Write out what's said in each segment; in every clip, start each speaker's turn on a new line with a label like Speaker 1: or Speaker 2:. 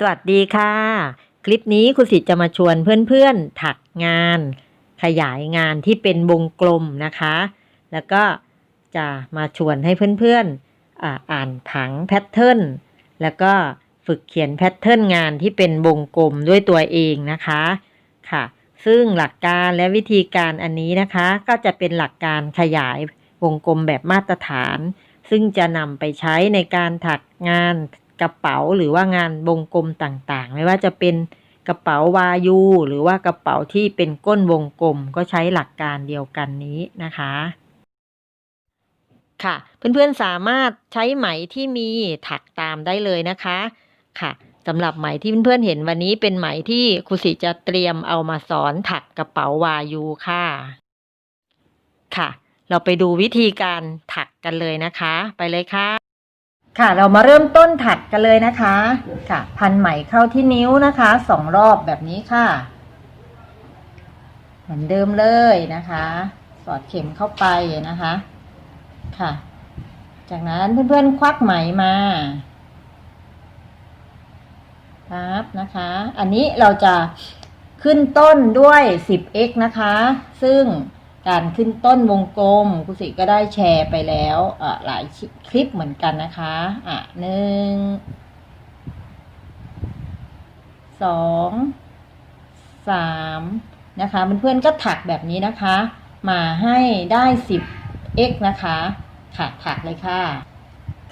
Speaker 1: สวัสดีค่ะ คลิปนี้คุณสิทธิ์จะมาชวนเพื่อนๆถักงาน ขยายงานที่เป็นวงกลมนะคะ แล้วก็จะมาชวนให้เพื่อนๆอ่าอ่านผังแพทเทิร์นแล้วก็ฝึกเขียนแพทเทิร์นงานที่เป็นวงกลมด้วยตัวเองนะคะค่ะ ซึ่งหลักการและวิธีการอันนี้นะคะ ก็จะเป็นหลักการขยายวงกลมแบบมาตรฐาน ซึ่งจะนำไปใช้ในการถักงาน กระเป๋าหรือว่างานวงกลมต่างๆ ไม่ว่าจะเป็นกระเป๋าวายูหรือว่ากระเป๋าที่เป็นก้นวงกลมก็ใช้หลักการเดียวกันนี้นะคะค่ะ เพื่อนๆสามารถใช้ไหมที่มีถักตามได้เลยนะคะค่ะสำหรับไหมที่เพื่อนๆเห็นวันนี้เป็นไหมที่ครูสิจะเตรียมเอามาสอนถักกระเป๋าวายูค่ะ ค่ะ เราไปดูวิธีการถักกันเลยนะคะ ไปเลยค่ะ ค่ะเรามาเริ่มต้นถักกันเลยนะคะ ค่ะ พันไหมเข้าที่นิ้วนะคะสองรอบแบบนี้ค่ะ เหมือนเดิมเลยนะคะ สอดเข็มเข้าไปนะคะ ค่ะ จากนั้นเพื่อนๆควักไหมมาครับนะคะ อันนี้เราจะขึ้นต้นด้วย 10x นะคะ ซึ่ง การขึ้นต้นวงกลมครูสิก็ได้แชร์ไปแล้วหลายคลิปเหมือนกันนะคะ อะหนึ่งสองสามนะคะเพื่อนๆก็ถักแบบนี้นะคะ มาให้ได้ 10x นะคะค่ะถักเลยค่ะ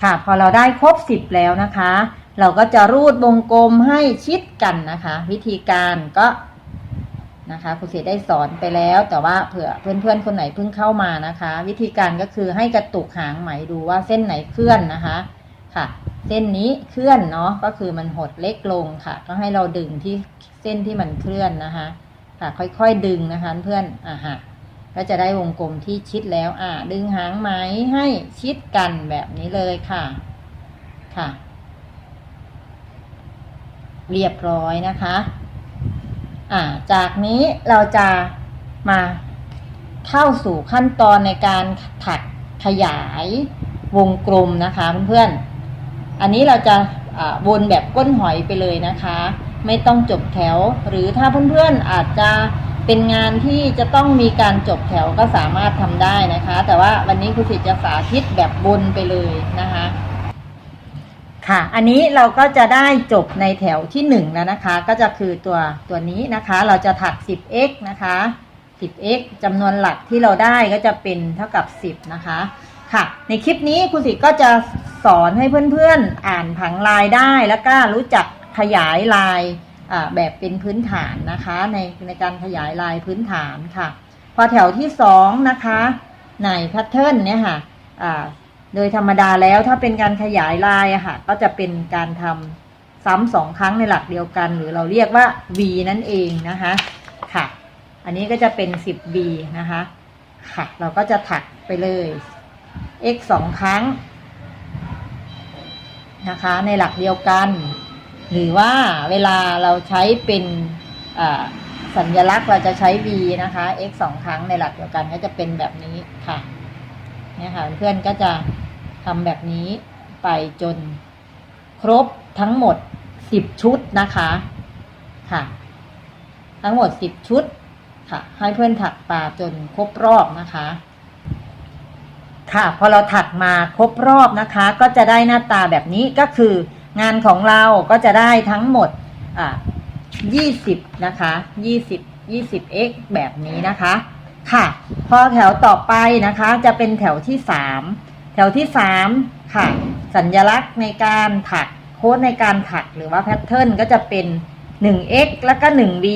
Speaker 1: ค่ะพอเราได้ครบ 10 แล้วนะคะ เราก็จะรูดวงกลมให้ชิดกันนะคะ วิธีการก็ นะคะครูเสียได้สอนไปแล้วแต่ว่าเผื่อเพื่อนๆคนไหนเพิ่งเข้ามานะคะ วิธีการก็คือให้กระตุกหางไหมดูว่าเส้นไหนเคลื่อนนะคะค่ะ เส้นนี้เคลื่อนเนาะก็คือมันหดเล็กลงค่ะ ก็ให้เราดึงที่เส้นที่มันเคลื่อนนะคะค่ะค่อยๆดึงนะคะเพื่อนอ่าฮะก็จะได้วงกลมที่ชิดแล้วอ่าดึงหางไหมให้ชิดกันแบบนี้เลยค่ะ ค่ะ เรียบร้อยนะคะ อ่าจากนี้เราจะมาเข้าสู่ขั้นตอนในการถักขยายวงกลมนะคะเพื่อนๆ อันนี้เราจะวนแบบก้นหอยไปเลยนะคะ ไม่ต้องจบแถว หรือถ้าเพื่อนๆอาจจะเป็นงานที่จะต้องมีการจบแถวก็สามารถทำได้นะคะ แต่ว่าวันนี้ครูสิทธิ์จะสาธิตแบบวนไปเลยนะคะ ค่ะ อันนี้เราก็จะได้จบในแถวที่หนึ่งแล้วนะคะ ก็จะคือตัวตัวนี้นะคะ เราจะถัก 10x นะคะ 10x จำนวนหลักที่เราได้ก็จะเป็นเท่ากับ 10 นะคะ ค่ะ ในคลิปนี้ครูสิก็จะสอนให้เพื่อนๆ อ่านผังลายได้ แล้วก็รู้จักขยายลายแบบเป็นพื้นฐานนะคะ ในในการขยายลายพื้นฐานค่ะ พอแถวที่สองนะคะ ในแพทเทิร์นเนี่ยค่ะ โดยธรรมดาแล้วถ้าเป็นการขยายลายอะค่ะก็จะเป็นการทำซ้ำสองครั้งในหลักเดียวกัน หรือเราเรียกว่า V นั่นเองนะคะค่ะ อันนี้ก็จะเป็น 10V นะคะค่ะ เราก็จะถักไปเลย x สองครั้งนะคะในหลักเดียวกัน หรือว่าเวลาเราใช้เป็นอ่าสัญลักษณ์เราจะใช้ v นะคะ x สองครั้งในหลักเดียวกันก็จะเป็นแบบนี้ค่ะเนี่ยค่ะเพื่อนก็จะ ทำแบบนี้ไปจนครบทั้งหมด 10 ชุดนะคะค่ะ ทั้งหมด 10 ชุดค่ะ ให้เพื่อนถักปลาจนครบรอบนะคะ ค่ะพอเราถักมาครบรอบนะคะ ก็จะได้หน้าตาแบบนี้ก็คืองานของเราก็จะได้ทั้งหมดอ่า20 นะคะ 20 20x แบบนี้นะคะ ค่ะ พอแถวต่อไปนะคะ จะเป็นแถวที่ 3 แถวที่3ค่ะ สัญลักษณ์ในการถักโค้ดในการถักหรือว่าแพทเทิร์นก็จะเป็น 1x แล้วก็ 1v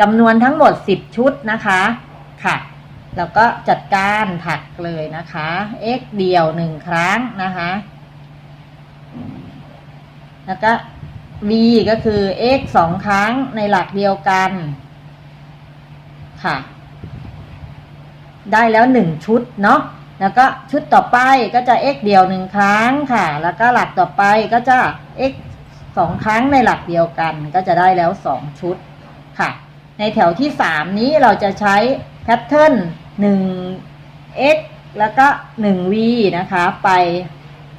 Speaker 1: จำนวนทั้งหมด 10 ชุดนะคะค่ะแล้วก็จัดการถักเลยนะคะ x เดียวหนึ่งครั้งนะคะ แล้วก็ v ก็คือ x สองครั้งในหลักเดียวกันค่ะ ได้แล้วหนึ่งชุดเนาะ แล้วก็ชุดต่อไปก็จะ x เดียวหนึ่งครั้งค่ะ แล้วก็หลักต่อไปก็จะ x สองครั้งในหลักเดียวกันก็จะได้แล้วสองชุดค่ะ ในแถวที่สามนี้เราจะใช้แพทเทิร์นหนึ่ง x แล้วก็หนึ่ง v นะคะ ไป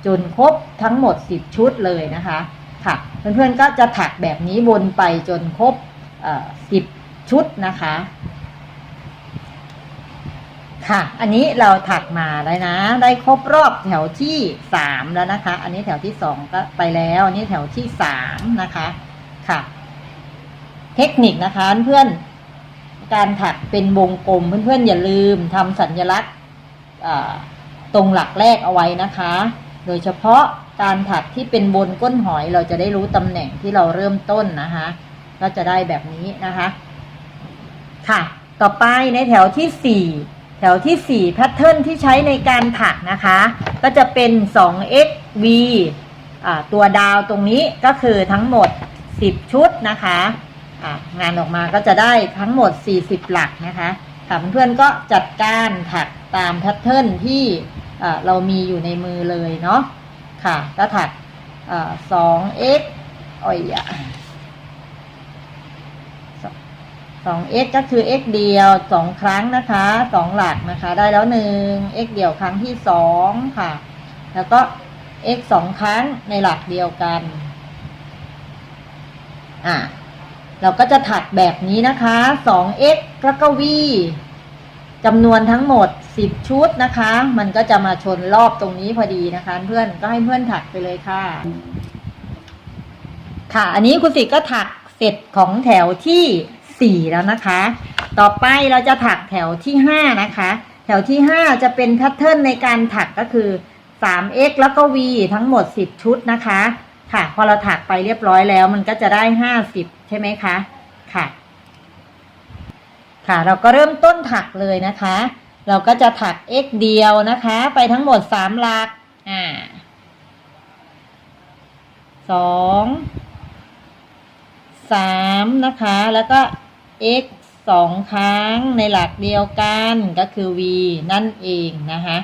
Speaker 1: จนครบทั้งหมดสิบชุดเลยนะคะ ค่ะ เพื่อนๆก็จะถักแบบนี้วนไปจนครบสิบชุดนะคะ ค่ะ อันนี้เราถักมาแล้นะ ได้ครบรอบแถวที่สามแล้วนะคะ อันนี้แถวที่สองก็ไปแล้วอันนี้แถวที่สามนะคะค่ะ เทคนิคนะคะเพื่อนการถักเป็นวงกลมเพื่อนๆอย่าลืมทำสัญลักษณ์ตรงหลักแรกเอาไว้นะคะ โดยเฉพาะการถักที่เป็นบนก้นหอยเราจะได้รู้ตำแหน่งที่เราเริ่มต้นนะคะก็จะได้แบบนี้นะคะ ค่ะ ต่อไปในแถวที่สี่ ถวที่สี่แพทเทิร์นที่ใช้ในการถักนะคะ ก็จะเป็น 2xv อ่าตัวดาวตรงนี้ก็คือทั้งหมด 10 ชุดนะคะงานออกมาก็จะได้ทั้งหมด 40 หลักนะคะค่ะเพื่อนๆก็จัดการถักตามแพทเทิร์นที่เรามีอยู่ในมือเลยเนาะค่ะก็ถักอ่า 2x อ้อยอะ สอง x ก็คือ x เดียวสองครั้งนะคะสองหลักนะคะ ได้แล้วหนึ่ง x เดียวครั้งที่สองค่ะ แล้วก็ x สองครั้งในหลักเดียวกัน อะ เราก็จะถักแบบนี้นะคะสอง x แล้วก็ v จำนวนทั้งหมดสิบชุดนะคะ มันก็จะมาชนรอบตรงนี้พอดีนะคะ เพื่อนก็ให้เพื่อนถักไปเลยค่ะ ค่ะ อันนี้คุณสิก็ถักเสร็จของแถวที่ สี่แล้วนะคะ ต่อไปเราจะถักแถวที่ห้านะคะ แถวที่ห้าจะเป็นแพทเทิร์นในการถักก็คือ 3x แล้วก็ v ทั้งหมด 10 ชุดนะคะ ค่ะ พอเราถักไปเรียบร้อยแล้วมันก็จะได้ 50 ใช่ไหมคะ ค่ะ ค่ะ เราก็เริ่มต้นถักเลยนะคะ เราก็จะถัก x เดียวนะคะ ไปทั้งหมด 3 หลัก อ่าสองสามนะคะ แล้วก็ x สองครั้งในหลักเดียวกันก็คือ v นั่นเองนะคะ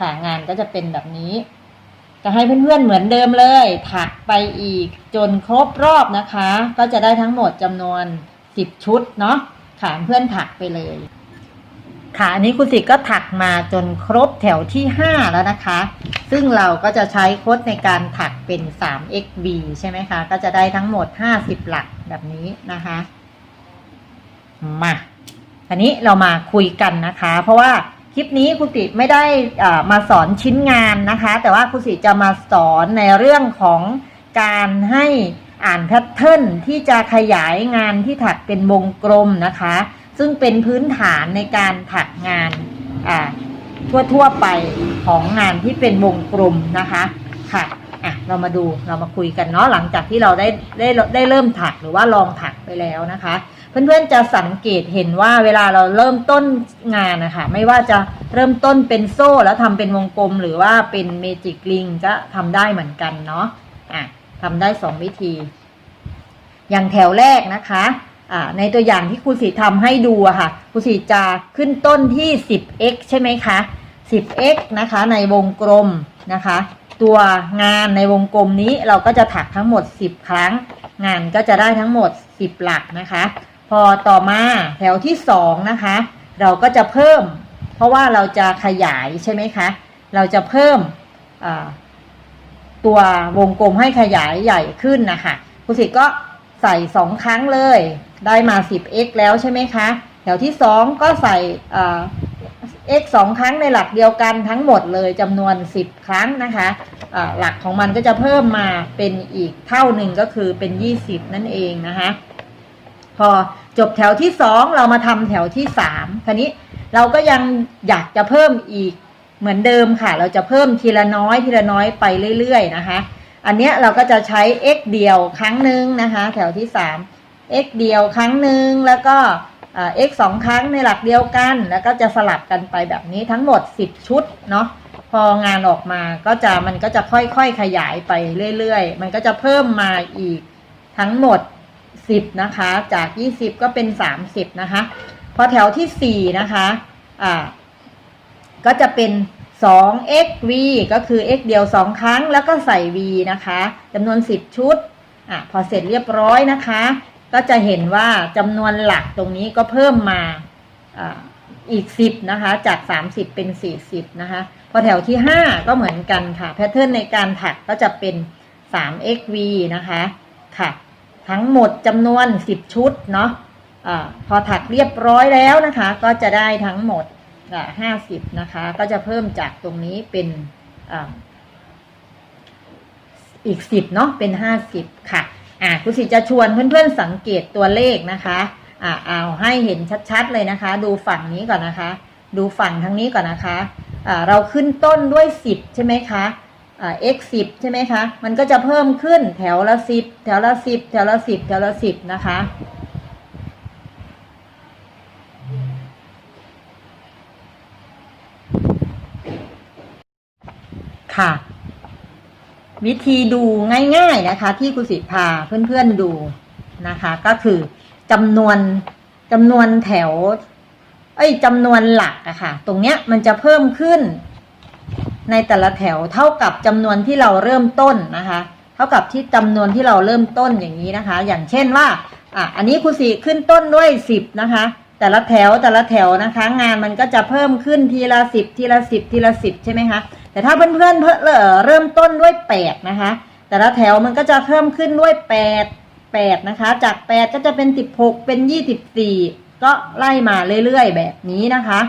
Speaker 1: ค่ะงานก็จะเป็นแบบนี้ จะให้เพื่อนๆเหมือนเดิมเลยถักไปอีกจนครบรอบนะคะ ก็จะได้ทั้งหมดจำนวน 10 ชุดเนาะค่ะเพื่อนถักไปเลย ค่ะอันนี้คุณสิก็ถักมาจนครบแถวที่ 5 แล้วนะคะ ซึ่งเราก็จะใช้โค้ดในการถักเป็น 3xv ใช่ไหมคะ ก็จะได้ทั้งหมด 50 หลักแบบนี้นะคะ มาอันนี้เรามาคุยกันนะคะ เพราะว่าคลิปนี้คุณติไม่ได้มาสอนชิ้นงานนะคะ แต่ว่าคุณสิจะมาสอนในเรื่องของการให้อ่านแพทเทิร์นที่จะขยายงานที่ถักเป็นวงกลมนะคะ ซึ่งเป็นพื้นฐานในการถักงานอ่าทั่วๆไปของงานที่เป็นวงกลมนะคะค่ะอะเรามาดูเรามาคุยกันเนาะหลังจากที่เราได้ได้ได้เริ่มถักหรือว่าลองถักไปแล้วนะคะ เพื่อนๆจะสังเกตเห็นว่าเวลาเราเริ่มต้นงานนะคะไม่ว่าจะเริ่มต้นเป็นโซ่แล้วทำเป็นวงกลม หรือว่าเป็นเมจิกลิงก็ทำได้เหมือนกันเนาะอะทำได้สองวิธี อย่างแถวแรกนะคะอ่าในตัวอย่างที่ครูสีทำให้ดูอะค่ะครูสีจะขึ้นต้นที่ 10x ใช่ไหมคะ 10x นะคะในวงกลมนะคะ ตัวงานในวงกลมนี้เราก็จะถักทั้งหมด 10 ครั้ง งานก็จะได้ทั้งหมด 10 หลักนะคะ พอต่อมาแถวที่สองนะคะ เราก็จะเพิ่ม เพราะว่าเราจะขยายใช่ไหมคะ เราจะเพิ่มตัววงกลมให้ขยายใหญ่ขึ้นนะคะคุณสิทธิ์ก็ใส่สองครั้งเลย ได้มา 10x แล้วใช่ไหมคะ แถวที่สองก็ใส่ x สองครั้งในหลักเดียวกันทั้งหมดเลยจำนวน 10 ครั้งนะคะอ่าหลักของมันก็จะเพิ่มมาเป็นอีกเท่าหนึ่งก็คือเป็น 20 นั่นเองนะคะ พอจบแถวที่สองเรามาทำแถวที่สามคันนี้เราก็ยังอยากจะเพิ่มอีกเหมือนเดิมค่ะ เราจะเพิ่มทีละน้อยทีละน้อยไปเรื่อย ๆ นะคะ อันเนี้ยเราก็จะใช้ x เดียวครั้งหนึ่งนะคะ แถวที่สาม x เดียวครั้งหนึ่งแล้วก็อ่า x สองครั้งในหลักเดียวกัน แล้วก็จะสลับกันไปแบบนี้ทั้งหมด 10 ชุดเนาะพองานออกมาก็จะมันก็จะค่อยๆขยายไปเรื่อยๆ มันก็จะเพิ่มมาอีกทั้งหมด 10 นะคะ จาก 20 ก็เป็น 30 นะคะ พอแถวที่ 4 นะคะ อ่า ก็จะเป็น 2xv ก็คือ x เดียว 2 ครั้งแล้วก็ใส่ v นะคะจำนวน 10 ชุด อะ พอเสร็จเรียบร้อยนะคะ ก็จะเห็นว่าจำนวนหลักตรงนี้ก็เพิ่มมาอ่าอีก 10 นะคะ จาก 30 เป็น 40 นะคะ พอแถวที่ 5 ก็เหมือนกันค่ะ แพทเทิร์นในการถักก็จะเป็น 3xv นะคะ ค่ะ ทั้งหมดจำนวน 10 ชุดเนาะอาพอถักเรียบร้อยแล้วนะคะ ก็จะได้ทั้งหมดห้าสิบนะคะ ก็จะเพิ่มจากตรงนี้เป็นออีกสิบเนาะเป็นห้าสิบค่ะ อ่าคุณสิจะชวนเพื่อนๆสังเกตตัวเลขนะคะอ่าเอาให้เห็นชัดๆเลยนะคะ ดูฝั่งนี้ก่อนนะคะ ดูฝั่งทางนี้ก่อนนะคะอ่าเราขึ้นต้นด้วยสิบใช่ไหมคะ x สิบใช่ไหมคะ มันก็จะเพิ่มขึ้นแถวละสิบแถวละสิบแถวละสิบแถวละสิบนะคะ ค่ะ วิธีดูง่าย ๆนะคะ ที่คุณสิพาเพื่อนๆดูนะคะ ก็คือจำนวนจำนวนแถว เอ้ยจำนวนหลักอะค่ะ ตรงเนี้ยมันจะเพิ่มขึ้น ในแต่ละแถวเท่ากับจำนวนที่เราเริ่มต้นนะคะ เท่ากับที่จำนวนที่เราเริ่มต้นอย่างนี้นะคะ อย่างเช่นว่าอะอันนี้ครูสีขึ้นต้นด้วยสิบนะคะ แต่ละแถวแต่ละแถวนะคะ งานมันก็จะเพิ่มขึ้นทีละสิบทีละสิบทีละสิบใช่ไหมคะ แต่ถ้าเพื่อนๆเพิ่เอ่อเริ่มต้นด้วยแปดนะคะ แต่ละแถวมันก็จะเพิ่มขึ้นด้วยแปดแปดนะคะ จากแปดก็จะเป็นสิบหกเป็นยี่สิบสี่ก็ไล่มาเรื่อยๆ แบบนี้นะคะ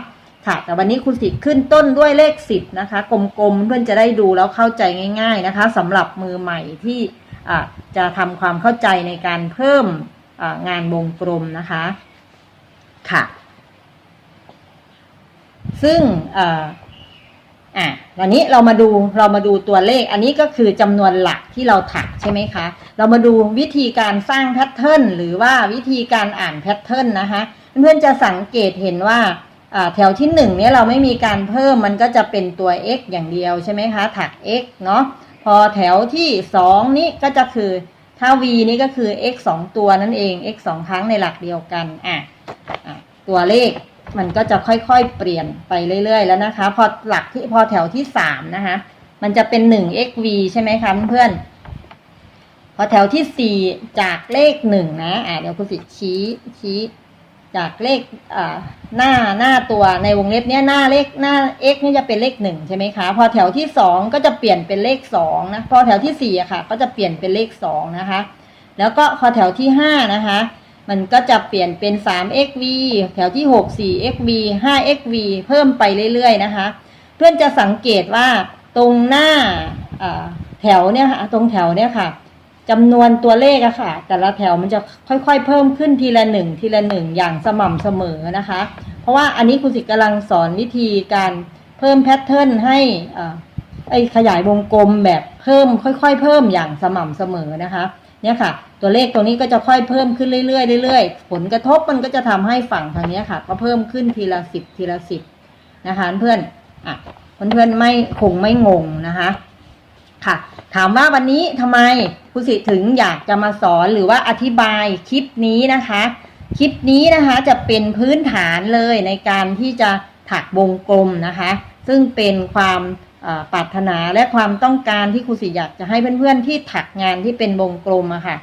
Speaker 1: ค่ะ แต่วันนี้คุณสิขึ้นต้นด้วยเลขสิบนะคะ กลมๆเพื่อนจะได้ดูแล้วเข้าใจง่าย ๆนะคะสำหรับมือใหม่ที่จะทำความเข้าใจในการเพิ่มงานวงกลมนะคะค่ะ ซึ่งอะวันนี้เรามาดูเรามาดูตัวเลข อันนี้ก็คือจำนวนหลักที่เราถักใช่ไหมคะ เรามาดูวิธีการสร้างแพทเทิร์นหรือว่าวิธีการอ่านแพทเทิร์นนะคะ เพื่อนๆจะสังเกตเห็นว่า แถวที่หนึ่งเนี้ยเราไม่มีการเพิ่มมันก็จะเป็นตัว x อย่างเดียวใช่ไหมคะถัก x เนาะพอแถวที่สองนี้ก็จะคือถ้า v นี้ก็คือ x สองตัวนั่นเอง x สองครั้งในหลักเดียวกันอะอะตัวเลขมันก็จะค่อยๆเปลี่ยนไปเรื่อย ๆ แล้วนะคะ พอหลักที่พอแถวที่สามนะคะมันจะเป็นหนึ่ง xv ใช่ไหมคะเพื่อนพอแถวที่สี่จากเลขหนึ่งนะอ่าเดี๋ยวคุณสิชี้ชี้ จากเลขหน้าหน้าตัวในวงเล็บเนี้ยหน้าเลขหน้า x นี่จะเป็นเลขหนึ่งใช่ไหมคะ พอแถวที่สองก็จะเปลี่ยนเป็นเลขสองนะพอแถวที่สี่อะค่ะ ก็จะเปลี่ยนเป็นเลขสองนะคะ แล้วก็พอแถวที่ห้านะคะ มันก็จะเปลี่ยนเป็น 3xv แถวที่ 6 4xv 5xv เพิ่มไปเรื่อยๆนะคะ เพื่อนจะสังเกตว่าตรงหน้าอ่าแถวเนี่ยค่ะตรงแถวเนี่ยค่ะ จำนวนตัวเลขอะค่ะ แต่ละแถวมันจะค่อยๆ เพิ่มขึ้นทีละหนึ่งทีละหนึ่งอย่างสม่ำเสมอนะคะ เพราะว่าอันนี้ครูสิกำลังสอนวิธีการเพิ่มแพทเทิร์นให้อ่ไอขยายวงกลมแบบเพิ่ม ค่อยๆ เพิ่มอย่างสม่ำเสมอนะคะเนี่ยค่ะ ตัวเลขตรงนี้ก็จะค่อยเพิ่มขึ้นเรื่อยๆเรื่อยๆผลกระทบมันก็จะทำให้ฝั่งทางนี้ค่ะ ก็เพิ่มขึ้นทีละสิบทีละสิบนะคะเพื่อนอะเพื่อนๆไม่คงไม่งงนะคะ ค่ะ ถามว่าวันนี้ทำไมครูสิถึงอยากจะมาสอนหรือว่าอธิบายคลิปนี้นะคะ คลิปนี้นะคะจะเป็นพื้นฐานเลยในการที่จะถักวงกลมนะคะ ซึ่งเป็นความปรารถนาและความต้องการที่ครูสิอยากจะให้เพื่อนๆที่ถักงานที่เป็นวงกลมอะค่ะ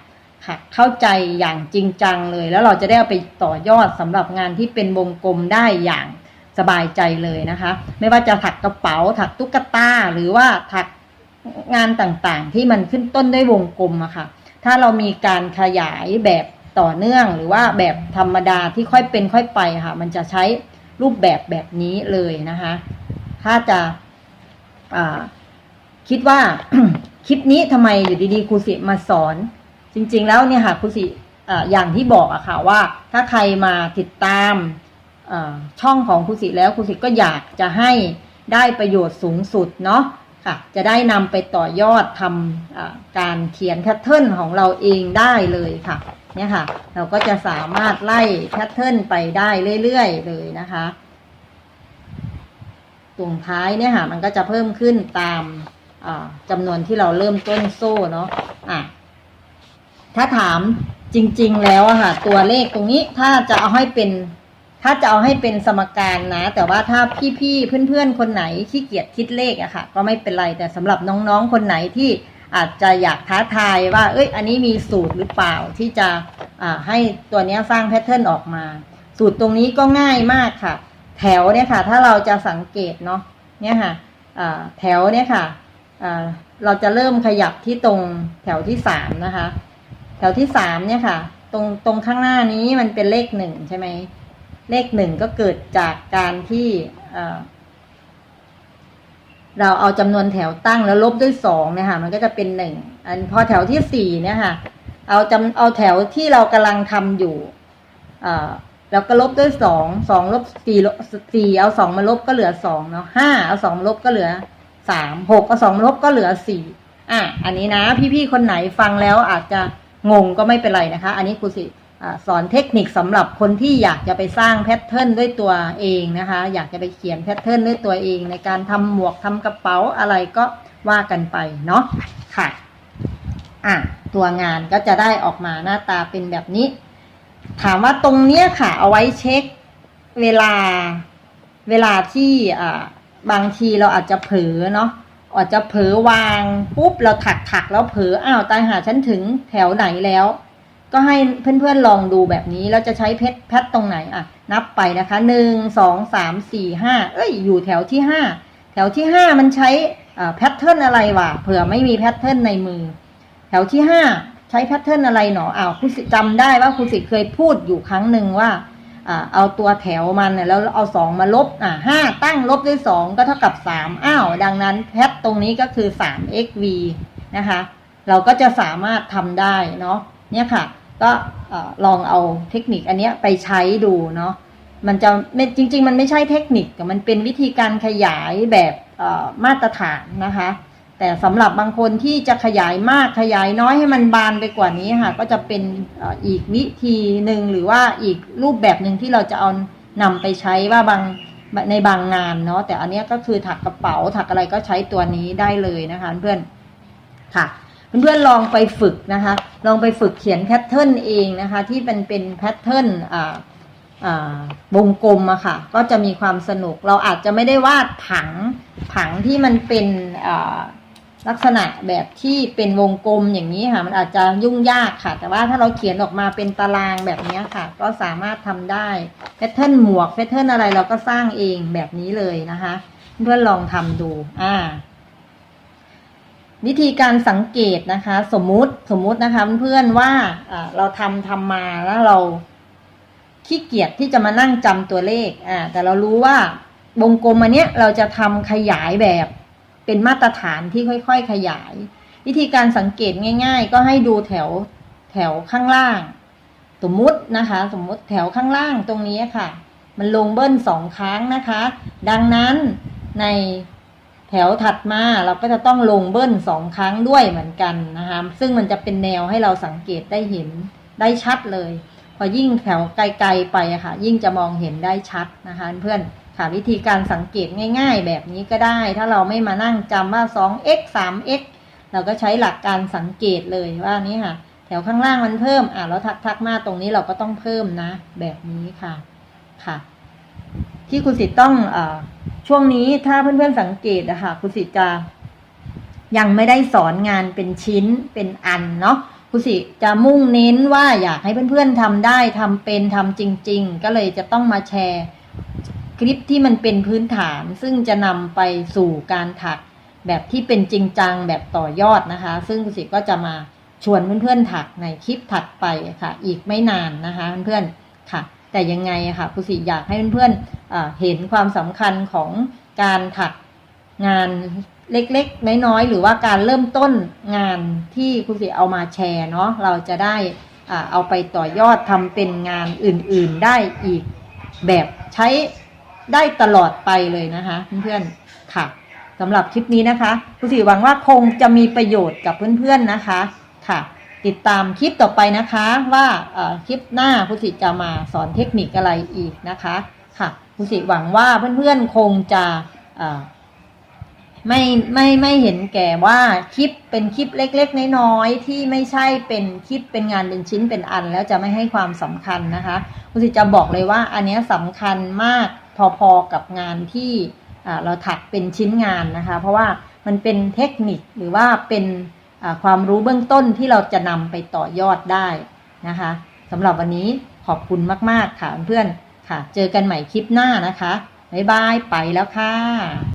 Speaker 1: ค่ะเข้าใจอย่างจริงจังเลย แล้วเราจะได้เอาไปต่อยอดสำหรับงานที่เป็นวงกลมได้อย่างสบายใจเลยนะคะ ไม่ว่าจะถักกระเป๋าถักตุ๊กตาหรือว่าถัก งานต่างๆ ที่มันขึ้นต้นด้วยวงกลมอะค่ะ ถ้าเรามีการขยายแบบต่อเนื่องหรือว่าแบบธรรมดาที่ค่อยเป็นค่อยไปค่ะ มันจะใช้รูปแบบแบบนี้เลยนะคะ ถ้าจะาคิดว่าคลิปนี้ทำไมอยู่ดีๆครูสิมาสอน จริง ๆ แล้วเนี่ยค่ะครูสิออย่างที่บอกอะค่ะว่า ถ้าใครมาติดตามาช่องของครูสิแล้วครูสิก็อยากจะให้ได้ประโยชน์สูงสุดเนาะ ค่ะ จะได้นำไปต่อยอดทำการเขียนแพทเทิร์นของเราเองได้เลยค่ะเนี่ยค่ะ เราก็จะสามารถไล่แพทเทิร์นไปได้เรื่อยๆเลยนะคะตรงท้ายเนี่ยค่ะ มันก็จะเพิ่มขึ้นตามจำนวนที่เราเริ่มต้นโซ่เนาะอะถ้าถามจริง ๆ แล้วอะค่ะ ตัวเลขตรงนี้ถ้าจะเอาให้เป็น ถ้าจะเอาให้เป็นสมการนะ แต่ว่าถ้าพี่ๆเพื่อนๆ คนไหนขี้เกียจคิดเลขอะค่ะ ก็ไม่เป็นไรแต่สำหรับน้องๆ คนไหนที่อาจจะอยากท้าทายว่า เอ้ย อันนี้มีสูตรหรือเปล่าที่จะให้ตัวนี้สร้างแพทเทิร์นออกมา สูตรตรงนี้ก็ง่ายมากค่ะ แถวเนี่ยค่ะ ถ้าเราจะสังเกตเนาะเนี่ยค่ะแถวเนี่ยค่ะเราจะเริ่มขยับที่ตรงแถวที่สามนะคะ แถวที่สามเนี่ยค่ะ ตรงตรงข้างหน้านี้มันเป็นเลขหนึ่งใช่ไหม เลขหนึ่งก็เกิดจากการที่เราเอาจำนวนแถวตั้งแล้วลบด้วยสองเนี่ยค่ะมันก็จะเป็นหนึ่งอันพอแถวที่สี่เนี่ยค่ะ เอาจำเอาแถวที่เรากำลังทำอยู่แล้วก็ลบด้วยสองสองลบสี่ลบสี่เอาสองมาลบก็เหลือสองเนาะห้าเอาสองมาลบก็เหลือสามหกเอาสองมาลบก็เหลือสี่อะอันนี้นะ พี่ๆคนไหนฟังแล้วอาจจะงงก็ไม่เป็นไรนะคะ อันนี้ครูสิ อสอนเทคนิคสำหรับคนที่อยากจะไปสร้างแพทเทิร์นด้วยตัวเองนะคะ อยากจะไปเขียนแพทเทิร์นด้วยตัวเอง ในการทำหมวกทำกระเป๋าอะไรก็ว่ากันไปเนาะค่ะอะตัวงานก็จะได้ออกมาหน้าตาเป็นแบบนี้ ถามว่าตรงเนี้ยค่ะ เอาไว้เช็คเวลาเวลาที่อ่าบางทีเราอาจจะเผลอเนาะอาจจะเผลอวางปุ๊บเราถักถักแล้วเผลออ้าวตายหาฉันถึงแถวไหนแล้ว ก็ให้เพื่อนๆลองดูแบบนี้เราจะใช้เพชรแพทตรงไหนอะ นับไปนะคะหนึ่งสองสามสี่ห้าเอ้ยอยู่แถวที่ห้าแถวที่ห้ามันใช้แพทเทิร์นอะไรวะเผื่อไม่มีแพทเทิร์นในมือ แถวที่ห้าใช้แพทเทิร์นอะไรหนออ้าวครูสิจำได้ว่าครูสิเคยพูดอยู่ครั้งหนึ่งว่าเอาตัวแถวมันแล้วเอาสองมาลบอ่าห้าตั้งลบด้วยสองก็เท่ากับสามอ้าวดังนั้นแพทตรงนี้ก็คือสาม xv นะคะ เราก็จะสามารถทำได้เนาะเนี่ยค่ะ ก็ลองเอาเทคนิคอันนี้ไปใช้ดูเนาะมันจะไม่จริง ๆ มันไม่ใช่เทคนิคแต่มันเป็นวิธีการขยายแบบมาตรฐานนะคะ แต่สำหรับบางคนที่จะขยายมากขยายน้อยให้มันบานไปกว่านี้ค่ะก็จะเป็นอีกวิธีหนึ่งหรือว่าอีกรูปแบบหนึ่งที่เราจะเอานำไปใช้ว่าบางในบางงานเนาะแต่อันนี้ก็คือถักกระเป๋าถักอะไรก็ใช้ตัวนี้ได้เลยนะคะเพื่อนค่ะ เพื่อนๆลองไปฝึกนะคะ ลองไปฝึกเขียนแพทเทิร์นเองนะคะ ที่เป็นเป็นแพทเทิร์นอ่าอ่าวงกลมอะค่ะ ก็จะมีความสนุก เราอาจจะไม่ได้วาดผังผังที่มันเป็นอ่าลักษณะแบบที่เป็นวงกลมอย่างนี้ค่ะ มันอาจจะยุ่งยากค่ะ แต่ว่าถ้าเราเขียนออกมาเป็นตารางแบบนี้ค่ะ ก็สามารถทำได้แพทเทิร์นหมวกแพทเทิร์นอะไรเราก็สร้างเองแบบนี้เลยนะคะ เพื่อนๆลองทำดู อ่า วิธีการสังเกตนะคะ สมมุติสมมุตินะคะเพื่อนๆว่าอ่าเราทำทำมาแล้วเราขี้เกียจที่จะมานั่งจำตัวเลขอ่าแต่เรารู้ว่าวงกลมอันเนี้ยเราจะทำขยายแบบเป็นมาตรฐานที่ค่อยๆขยาย วิธีการสังเกตง่าย ๆ ก็ให้ดูแถวแถวข้างล่าง สมมุตินะคะ สมมุติแถวข้างล่างตรงนี้ค่ะ มันลงเบิ้ลสองครั้งนะคะ ดังนั้นใน แถวถัดมาเราก็จะต้องลงเบิ้ลสองครั้งด้วยเหมือนกันนะคะซึ่งมันจะเป็นแนวให้เราสังเกตได้เห็นได้ชัดเลย พอยิ่งแถวไกลๆไปอะค่ะ ยิ่งจะมองเห็นได้ชัดนะคะเพื่อนค่ะวิธีการสังเกตง่าย ๆ แบบนี้ก็ได้ ถ้าเราไม่มานั่งจำว่า 2x 3x เราก็ใช้หลักการสังเกตเลยว่านี่ค่ะ แถวข้างล่างมันเพิ่มอะแล้วทักทักๆมาตรงนี้เราก็ต้องเพิ่มนะ แบบนี้ค่ะค่ะ ที่คุณสิทธิ์ต้องอช่วงนี้ถ้าเพื่อนๆสังเกตอะคะคุณสิทธิ์จะยังไม่ได้สอนงานเป็นชิ้นเป็นอันเนาะคุณสิทธิ์จะมุ่งเน้นว่าอยากให้เพื่อนๆทำได้ทำเป็นทำจริง ๆ ก็เลยจะต้องมาแชร์คลิปที่มันเป็นพื้นฐาน ซึ่งจะนำไปสู่การถักแบบที่เป็นจริงจังแบบต่อยอดนะคะ ซึ่งคุณสิทธิ์ก็จะมาชวนเพื่อนๆถักในคลิปถัดไปค่ะ อีกไม่นานนะคะเพื่อนๆค่ะ แต่ยังไงอะค่ะคุณสิอยากให้เพื่อนๆเห็นความสำคัญของการถักงานเล็กๆ น้อยๆ หรือว่าการเริ่มต้นงานที่คุณสิเอามาแชร์เนาะเราจะได้อเอาไปต่อยอดทำเป็นงานอื่นๆได้อีกแบบใช้ได้ตลอดไปเลยนะคะ เพื่อนๆค่ะสำหรับคลิปนี้นะคะคุณสิหวังว่าคงจะมีประโยชน์กับเพื่อนๆนะคะค่ะ ติดตามคลิปต่อไปนะคะว่าคลิปหน้าคุณสิจะมาสอนเทคนิคอะไรอีกนะคะค่ะคุณสิหวังว่าเพื่อนๆคงจะไม่ไม่ไม่เห็นแก่ว่าคลิปเป็นคลิปเล็ก ๆ น้อยๆที่ไม่ใช่เป็นคลิปเป็นงานเป็นชิ้นเป็นอัน แล้วจะไม่ให้ความสำคัญนะคะคุณสิจะบอกเลยว่าอันนี้ยสำคัญมากพอๆกับงานที่เราถักเป็นชิ้นงานนะคะ เพราะว่ามันเป็นเทคนิคหรือว่าเป็น ความรู้เบื้องต้นที่เราจะนำไปต่อยอดได้นะคะสำหรับวันนี้ขอบคุณมาก ๆ ค่ะเพื่อนๆค่ะ เจอกันใหม่คลิปหน้านะคะ บ๊ายบาย ไปแล้วค่ะ